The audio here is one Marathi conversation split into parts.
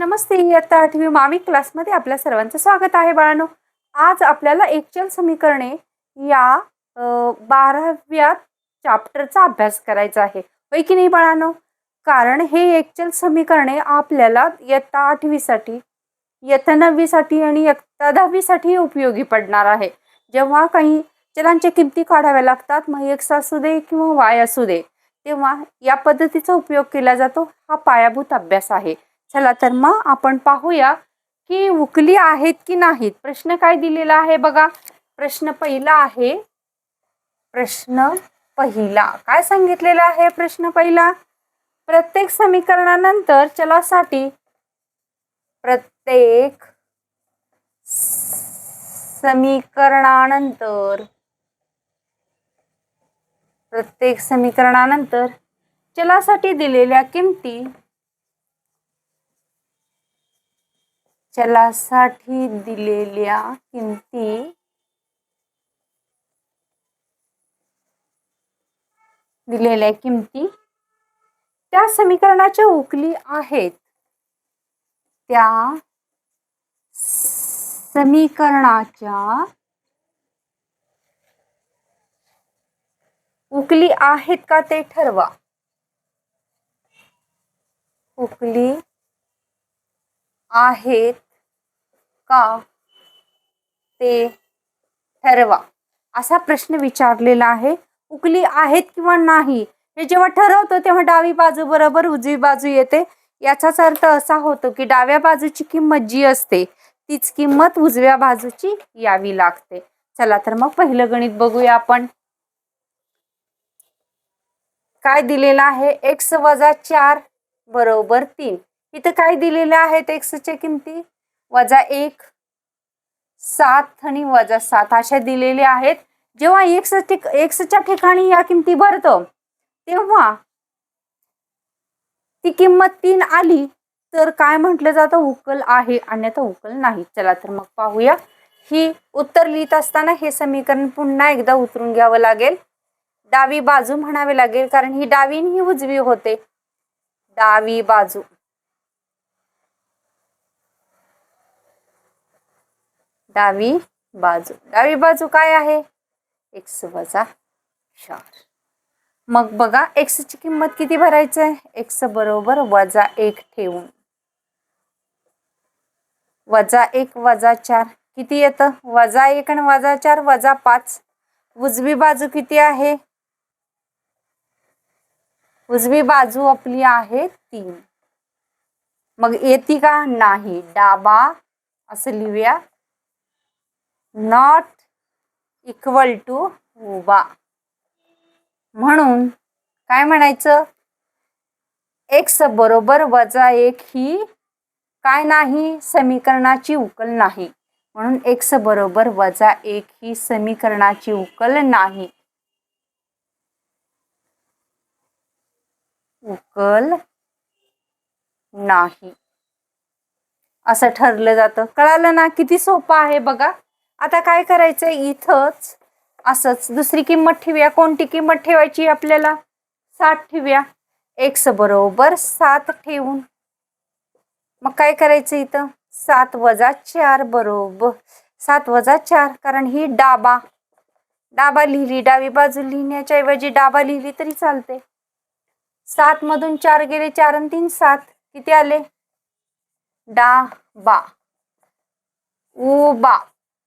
नमस्ते इयत्ता आठवी मावी क्लासमध्ये आपल्या सर्वांचं स्वागत आहे बाळांनो. आज आपल्याला एकचल समीकरणे या बाराव्या चॅप्टरचा अभ्यास करायचा आहे. होय की नाही बाळांनो? कारण हे एकचल समीकरणे आपल्याला इयत्ता आठवीसाठी इयत्ता नववीसाठी आणि इयत्ता दहावीसाठी उपयोगी पडणार आहे. जेव्हा काही चलांच्या किमती काढाव्या लागतात मग एक्स असू दे किंवा वाय असू दे तेव्हा या पद्धतीचा उपयोग केला जातो. हा पायाभूत अभ्यास आहे. चला तर मग आपण पाहूया की उकली आहेत की नाहीत. प्रश्न काय दिलेला आहे बघा. प्रश्न पहिला आहे. प्रश्न पहिला. काय सांगितलेला आहे प्रश्न पहिला? प्रत्येक समीकरणानंतर चलासाठी प्रत्येक समीकरणानंतर प्रत्येक समीकरणानंतर चलासाठी दिलेल्या किमती चलासाठी दिलेल्या किमती दिलेल्या किमती त्या समीकरणाच्या उकली आहेत. त्या समीकरणाच्या उकली आहेत का ते ठरवा. उकली आहेत का ते ठरवा. असा प्रश्न विचारलेला आहे. उकली आहेत किंवा नाही? हे जेव्हा ठरवतो तेव्हा डावी बाजू बरोबर उजवी बाजू येते. याचाच अर्थ असा होतो की डाव्या बाजूची किंमत जी असते तीच किंमत उजव्या बाजूची यावी लागते. चला तर मग पहिलं गणित बघूया आपण. काय दिलेलं आहे? एक्स वजा चार बरोबर तीन. इथं काय दिलेलं आहेत एक्सच्या किमती? वजा एक सात आणि वजा सात अशा दिलेल्या आहेत. जेव्हा एक्स ठिक एक्सच्या ठिकाणी या किमती भरतो तेव्हा ती किंमत तीन आली तर काय म्हटलं जातं? उकल आहे अन्यथा उकल नाही. चला तर मग पाहूया. ही उत्तर लिहित असताना हे समीकरण पुन्हा एकदा उतरून घ्यावं लागेल. डावी बाजू म्हणावे लागेल कारण ही डावी आणि ही उजवी होते. डावी बाजू. डावी बाजू. डावी बाजू काय आहे? एक्स वजा चार. मग बघा एक्सची किंमत किती भरायचं आहे एक्स बरोबर वजा एक ठेवून. वजा एक वजा चार. किती येतं? वजा एक आणि वजा चार वजा पाच. उजवी बाजू किती आहे? उजवी बाजू आपली आहे तीन. मग येते का? नाही. डाबा. असं लिहूया. नॉट इक्वल टू वा म्हणून काय म्हणायचं? एक्स बरोबर वजा एक ही काय नाही? समीकरणाची उकल नाही. म्हणून एक्स बरोबर वजा एक ही समीकरणाची उकल नाही. उकल नाही. असं ठरलं जातं. कळालं ना? किती सोपं आहे बघा. आता काय करायचं इथंच असंच. दुसरी किंमत ठेवूया. कोणती किंमत ठेवायची आपल्याला? सात ठेवूया. एक्स बरोबर सात ठेवून. मग काय करायचं इथं? सात वजा चार बरोबर. सात वजा चार कारण ही डाबा. डाबा लिहिली. डावी बाजू लिहिण्याच्या ऐवजी डाबा लिहिली तरी चालते सात मधून चार गेले. चार आणि तीन सात. किती आले? डाबा. उबा.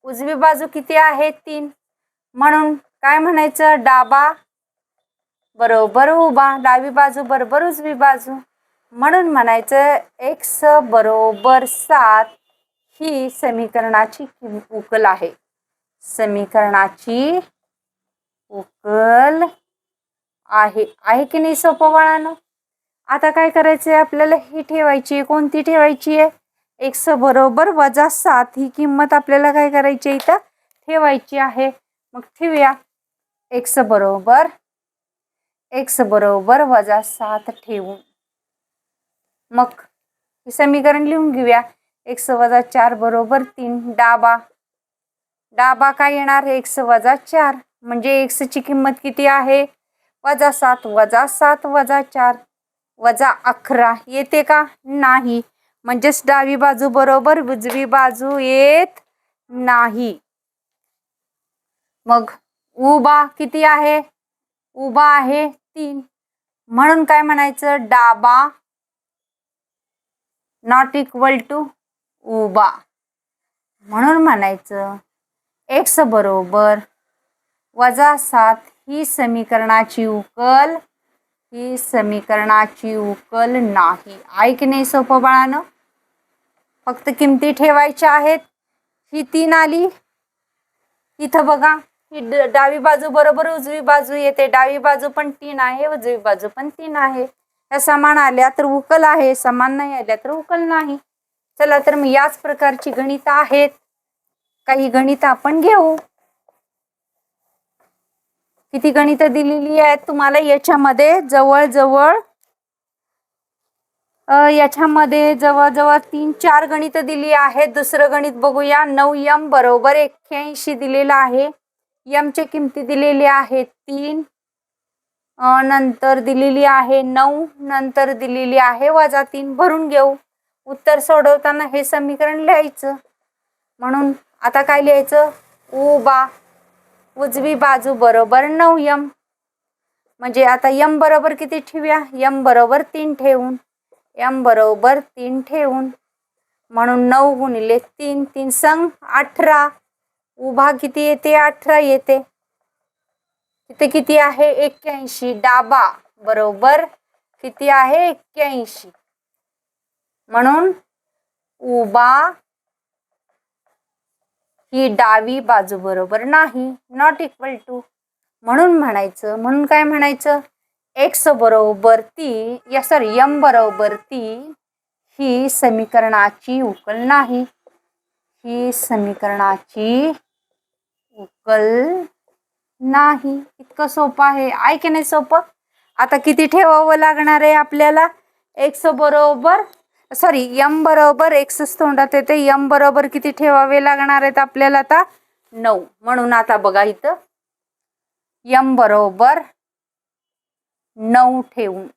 उजवी बाजू किती आहे? तीन. म्हणून काय म्हणायचं? डाबा बरोबर उभा. डावी बाजू बरोबर उजवी बाजू. म्हणून म्हणायचं एक्स बरोबर सात ही समीकरणाची उकल आहे. समीकरणाची उकल आहे. आहे की नाही सोपं बाळानं? आता काय करायचं आहे आपल्याला? ही ठेवायची आहे. कोणती ठेवायची आहे? एक्स बरोबर वजा सात ही किंमत आपल्याला काय करायची आहे इथं? ठेवायची आहे. मग ठेवूया. एक्स बरोबर एक्स बरोबर वजा सात ठेवू मग हे समीकरण लिहून घेऊया. एक्स वजा चार बरोबर तीन डाबा. डाबा काय येणार? एक्स वजा चार. म्हणजे एक्सची किंमत किती आहे? वजा सात वजा सात वजा चार वजा अकरा. येते का? नाही. म्हणजेच डावी बाजू बरोबर उजवी बाजू येत नाही. मग उभा किती आहे? उभा आहे तीन. म्हणून काय म्हणायचं? डाबा नॉट इक्वल टू उभा. म्हणून म्हणायचं एक्स बरोबर वजा सात ही समीकरणाची उकल ही समीकरणाची उकल नाही. आहे की नाही सोपं बाळानं. फक्त किमती ठेवायच्या आहेत. ही तीन आली. इथं बघा. ही डावी बाजू बरोबर उजवी बाजू येते. डावी बाजू पण तीन आहे उजवी बाजू पण तीन आहे. या समान आल्या तर उकल आहे. समान नाही आल्या तर उकल नाही. चला तर मग याच प्रकारची गणित आहेत. काही गणित आपण घेऊ. किती गणित दिलेली आहेत तुम्हाला? याच्यामध्ये जवळजवळ याच्यामध्ये जवळजवळ तीन चार गणित दिली आहेत. दुसरं गणित बघूया. नऊ यम बरोबर एक्क्याऐंशी दिलेलं आहे. यमच्या किमती दिलेली आहेत तीन नंतर दिलेली आहे नऊ नंतर दिलेली आहे वजा तीन. भरून घेऊ. उत्तर सोडवताना हे समीकरण लिहायचं. म्हणून आता काय लिहायचं? उबा. उजवी बाजू बरोबर नऊ यम. म्हणजे आता यम बरोबर किती ठेवूया? यम बरोबर तीन ठेवून. यम बरोबर तीन ठेवून. म्हणून नऊ गुणिले तीन तीन संग अठरा. उभा किती येते? अठरा येते. तिथे किती आहे? एक्क्याऐंशी. डाबा बरोबर किती आहे? एक्क्याऐंशी. म्हणून उभा ही डावी बाजू बरोबर नाही नॉट इक्वल टू म्हणून म्हणायचं म्हणून काय म्हणायचं? एक्स बरोबर ती या सॉरी यम बरोबर ती ही समीकरणाची उकल नाही. ही समीकरणाची उकल नाही. इतकं सोपं आहे. आहे की नाही सोपं? आता किती ठेवावं लागणार आहे आपल्याला? एक्स बरोबर सॉरी यम बरोबर एक्स तोंडात येते. यम बरोबर किती ठेवावे लागणार आहेत आपल्याला आता? नऊ. म्हणून आता बघा इथं. यम बरोबर नऊ ठेवून.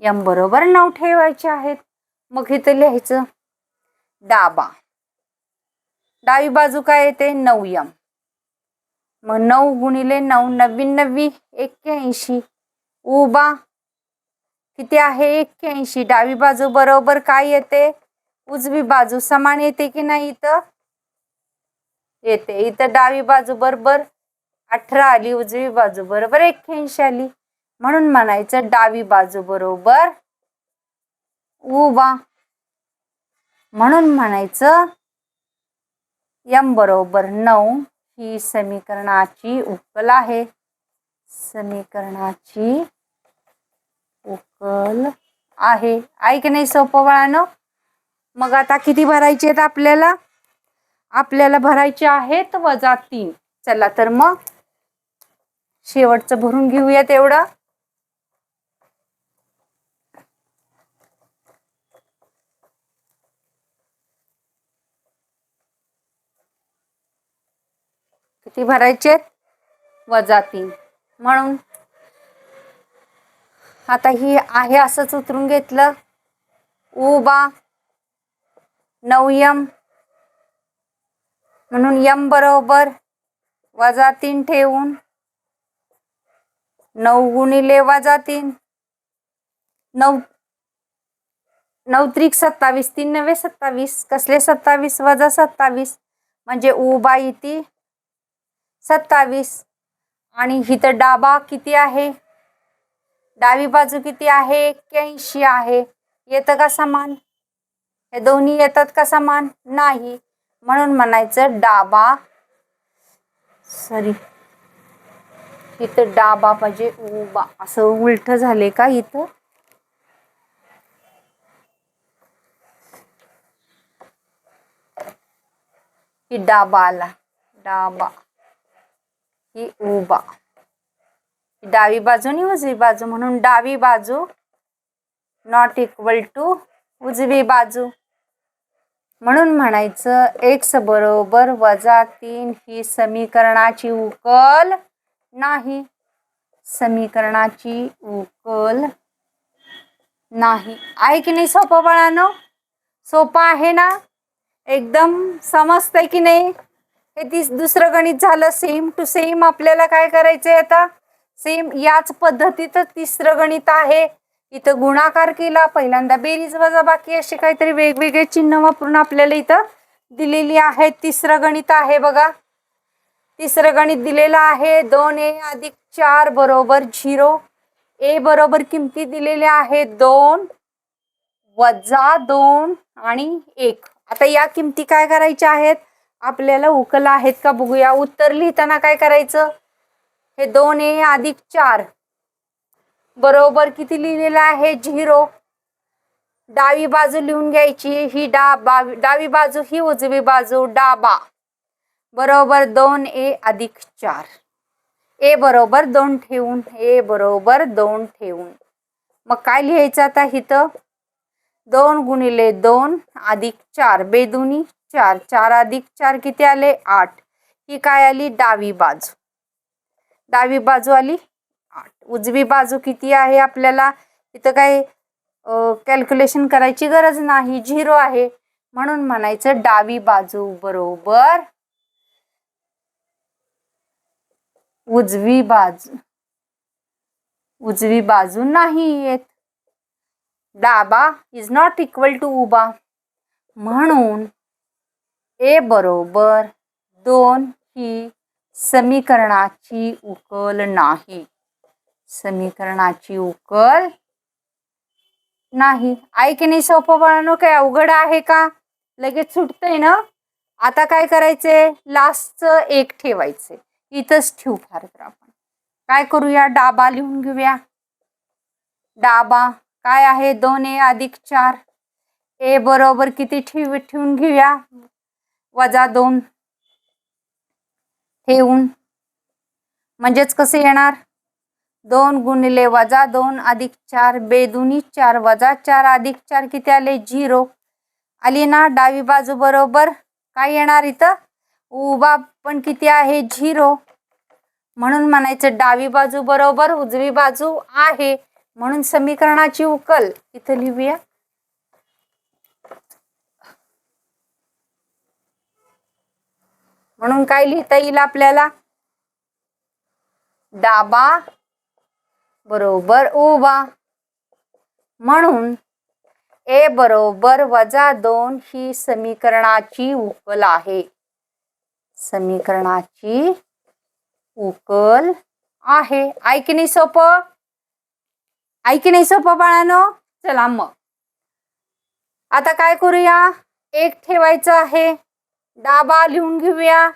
यम बरोबर नऊ ठेवायचे आहेत. मग इथं लिहायचं. डाबा. डावी बाजू काय येते? नऊ यम मग नऊ गुणिले नऊ नव्वीन नव्वी एक्क्याऐंशी. उबा किती आहे एक्क्याऐंशी. डावी बाजू बरोबर काय येते? उजवी बाजू. समान येते की नाही इथं? येते. इथं डावी बाजू बरोबर अठरा आली उजवी बाजू बरोबर एक्क्याऐंशी आली. म्हणून म्हणायचं डावी बाजू बरोबर उभा. म्हणून म्हणायचं यम बरोबर नऊ ही समीकरणाची उकल आहे. समीकरणाची उकल. आहे. आहे की नाही सोपं बाळानं? मग आता किती भरायचे आहेत आपल्याला? आपल्याला भरायचे आहेत वजा तीन. चला तर मग शेवटचं भरून घेऊयात तेवढं किती भरायचे वजा तीन. म्हणून आता ही आहे असंच उतरून घेतलं. उबा नऊ यम. म्हणून यम बरोबर वजा तीन ठेवून नऊ गुणिले वजा तीन. नऊ नऊ त्रिक सत्तावीस तीन नव्हे सत्तावीस. कसले सत्तावीस? वजा सत्तावीस. म्हणजे उबा इथे सत्तावीस. आणि इथं डाबा किती आहे? डावी बाजू किती आहे? एक्क्याऐंशी आहे. येतं का समान? हे दोन्ही येतात का समान? नाही. म्हणून म्हणायचं डाबा. सॉरी इथं डाबा पाहिजे उबा. असं उलट झाले का इथं? ही डाबा आला डाबा. ही उबा. डावी बाजू आणि उजवी बाजू म्हणून डावी बाजू नॉट इक्वल टू उजवी बाजू. म्हणून म्हणायचं एक्स बरोबर वजा तीन ही समीकरणाची उकल नाही. समीकरणाची उकल नाही. आहे की नाही सोपं बाळानो? सोपं आहे ना? एकदम समजतंय की नाही? हे दिस दुसरं गणित झालं सेम टू सेम आपल्याला काय करायचंय आता? सेम याच पद्धतीत तिसरं गणित आहे. इथं गुणाकार केला पहिल्यांदा बेरीज वजा बाकी असे काहीतरी वेगवेगळे चिन्ह वापरून आपल्याला इथं दिलेली आहे. तिसरं गणित आहे बघा. तिसरं गणित दिलेलं आहे. दोन ए अधिक चार बरोबर झिरो. ए बरोबर किमती दिलेल्या आहेत दोन वजा दोन आणि एक. आता या किमती काय करायच्या आहेत? आपल्याला उकल आहेत का? बघूया. उत्तर लिहिताना काय करायचं? हे दोन ए अधिक चार. बरोबर किती लिहिलेलं आहे? झिरो. डावी बाजू लिहून घ्यायची. ही डा बावी डावी बाजू ही उजवी बाजू डाबा बरोबर दोन ए अधिक चार. ए बरोबर दोन ठेवून ए बरोबर दोन ठेवून. मग काय लिहायचं आता इथं दोन गुणिले दोन अधिक चार. बेदुनी चार. चार अधिक चार किती आले? आठ. ही काय आली? डावी बाजू. डावी बाजू आली आठ उजवी बाजू किती आहे आपल्याला? इथं काही कॅल्क्युलेशन करायची गरज नाही. झिरो आहे. म्हणून म्हणायचं डावी बाजू बरोबर. उजवी बाजू उजवी बाजू नाही येत. डाबा इज नॉट इक्वल टू उभा. म्हणून ए बरोबर दोन ही समीकरणाची उकल नाही. समीकरणाची उकल नाही. आहे की नाही सोपं बनवणं काय अवघड आहे का? लगेच सुटतंय ना? आता काय करायचंय? लास्टचं एक ठेवायचंय. इथंच ठेवू फार तर आपण. काय करूया? डाबा लिहून घेऊया. डाबा. काय आहे? दोन ए अधिक चार. ए बरोबर किती ठेव ठेवून घेऊया? वजा दोन. ठेवून. म्हणजेच कसं येणार? दोन गुणिले वजा दोन अधिक चार बेदुनी चार वजा चार अधिक चार किती आले? झिरो. आली ना डावी बाजू बरोबर? काय येणार इथं? उभा पण किती आहे? झिरो. म्हणून म्हणायचं डावी बाजू बरोबर उजवी बाजू आहे. म्हणून समीकरणाची उकल. इथं लिहूया. म्हणून काय लिहिता येईल आपल्याला? डाबा बरोबर उभा. म्हणून ए बरोबर वजा दोन ही समीकरणाची उकल आहे. समीकरणाची उकल आहे. ऐकणे नाही सोपं? ऐकी नाही सोपं बाळानो? चला मग. आता काय करूया? एक ठेवायचं आहे. डाबा लिहून घेऊया.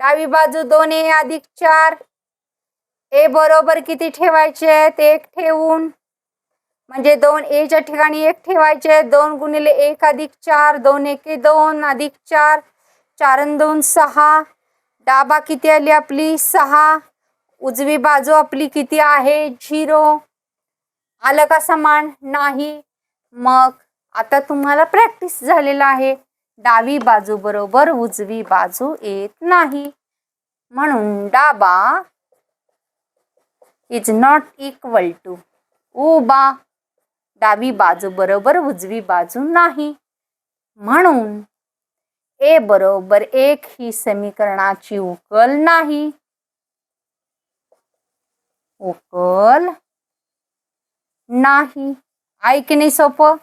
डावी बाजू दोन ए अधिक चार. ए बरोबर किती ठेवायचे आहेत एक ठेवून. म्हणजे दोन एच्या ठिकाणी एक ठेवायचे दोन गुणिले एक अधिक चार. दोन एके दोन अधिक चार. चार दोन सहा. डाबा किती आली आपली? सहा. उजवी बाजू आपली किती आहे? झिरो. आलं का समान? नाही. मग आता तुम्हाला प्रॅक्टिस झालेला आहे. डावी बाजू बरोबर उजवी बाजू येत नाही. म्हणून डाबा इज नॉट इक्वल टू उबा डावी बाजू बरोबर उजवी बाजू नाही. म्हणून ए बरोबर एक ही समीकरणाची उकल नाही. उकल नाही. ऐकणे नाही सोपं?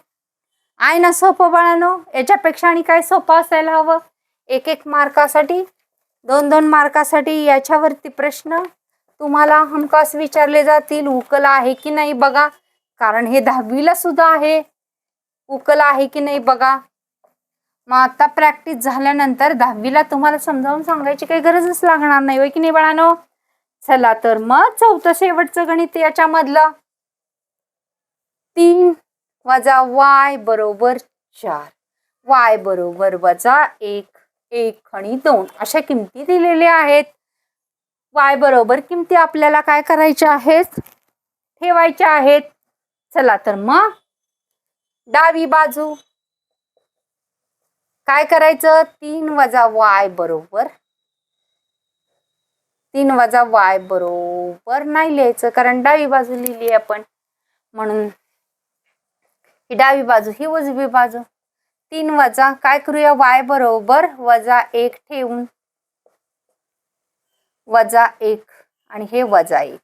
आहे ना सोपं बाळानो याच्यापेक्षा आणि काय सोपं असायला हवं? एक एक मार्कासाठी दोन दोन मार्कासाठी याच्यावरती प्रश्न? तुम्हाला हमखास विचारले जातील उकल आहे की नाही बघा? कारण हे दहावीला सुद्धा आहे. उकल आहे की नाही बघा? मग आता प्रॅक्टिस झाल्यानंतर दहावीला तुम्हाला समजावून सांगायची काही गरजच लागणार नाही होय की नाही बाळानो? चला तर मग चौथं शेवटचं गणित याच्यामधलं. तीन वजा वाय बरोबर चार. वाय बरोबर वजा एक एक आणि दोन अशा किमती दिलेल्या आहेत. वाय बरोबर किमती आपल्याला काय करायच्या आहेत? ठेवायच्या आहेत. चला तर मग डावी बाजू. काय करायचं? तीन वजा वाय बरोबर. तीन वजा वाय बरोबर नाही लिहायचं कारण डावी बाजू लिहिली आपण. म्हणून ही डावी बाजू ही उजवी बाजू. तीन वजा काय करूया? वाय बरोबर वजा एक ठेवून वजा एक आणि हे वजा एक.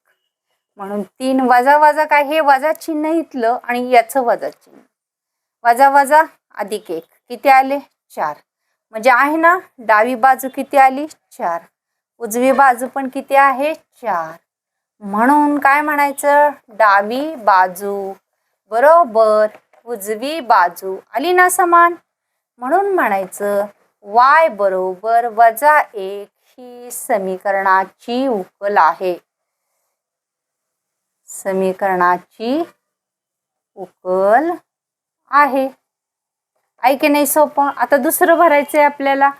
म्हणून तीन वजा वजा काय? हे वजा चिन्ह इथलं आणि याचं वजा चिन्ह. वजा वजा अधिक एक. किती आले? चार. म्हणजे आहे ना डावी बाजू किती आली? चार. उजवी बाजू पण किती आहे? चार. म्हणून काय म्हणायचं? डावी बाजू. बरोबर. उजवी बाजू आली ना समान. म्हणून म्हणायचं वाय बरोबर वजा एक ही समीकरणाची उकल आहे. समीकरणाची उकल आहे. आहे की नाही सोपं? आता दुसरं भरायचं आहे आपल्याला.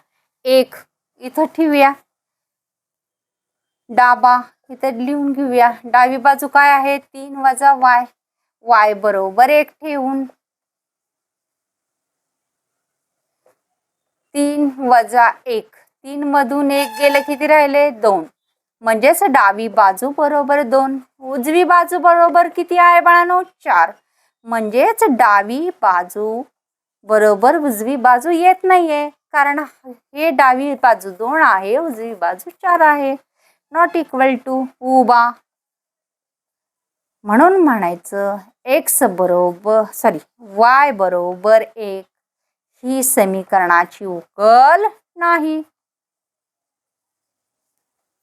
एक. इथं ठेवूया. डाबा. इथं लिहून घेऊया. डावी बाजू काय आहे? तीन वजा वाय. वाय बरोबर एक ठेवून. तीन वजा एक. तीन मधून एक गेलं किती राहिले? दोन. म्हणजेच डावी बाजू बरोबर दोन. उजवी बाजू बरोबर किती आहे बाळानो? चार. म्हणजेच डावी बाजू बरोबर उजवी बाजू येत नाहीये. कारण हे डावी बाजू दोन आहे उजवी बाजू चार आहे. नॉट इक्वल टू उबा म्हणून म्हणायचं एक्स बरोबर सॉरी वाय बरोबर एक ही समीकरणाची उकल नाही.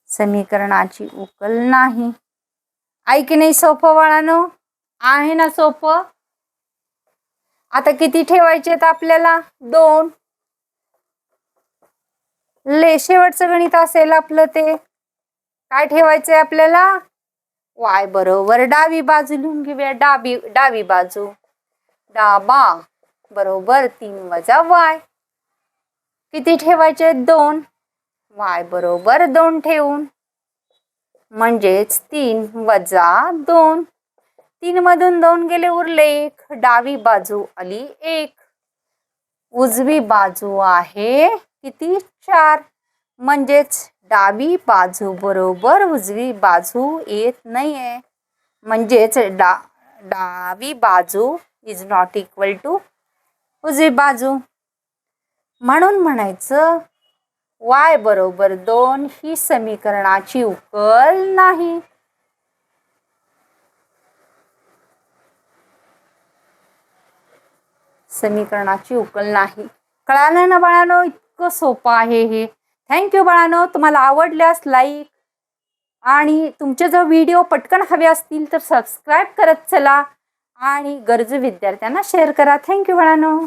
समीकरणाची उकल नाही. आहे की नाही सोपं बाळानो? आहे ना सोपं? आता किती ठेवायचे आहेत आपल्याला? दोन. ले शेवटचं गणित असेल आपलं ते. काय ठेवायचंय आपल्याला? वाय बरोबर डावी बाजू लिहून घेऊया. डावी डावी बाजू. डाबा बरोबर तीन वजा वाय. किती ठेवायचे? दोन. वाय बरोबर दोन ठेवून. म्हणजेच तीन वजा दोन. तीन मधून दोन गेले उरले एक. डावी बाजू आली एक. उजवी बाजू आहे किती? चार. म्हणजेच डावी बाजू बरोबर उजवी बाजू येत नाही आहे म्हणजेच डा डावी बाजू इज नॉट इक्वल टू उजवी बाजू. म्हणून म्हणायचं वाय बरोबर दोन ही समीकरणाची उकल नाही. समीकरणाची उकल नाही. कळालं ना बाळानो? इतकं सोपं आहे हे. थँक्यू बाळानो. तुम्हाला आवडल्यास लाईक आणि तुमचे जर व्हिडिओ पटकन हवे असतील तर सबस्क्राईब करत चला आणि गरजू विद्यार्थ्यांना शेअर करा. थँक्यू बाळानो.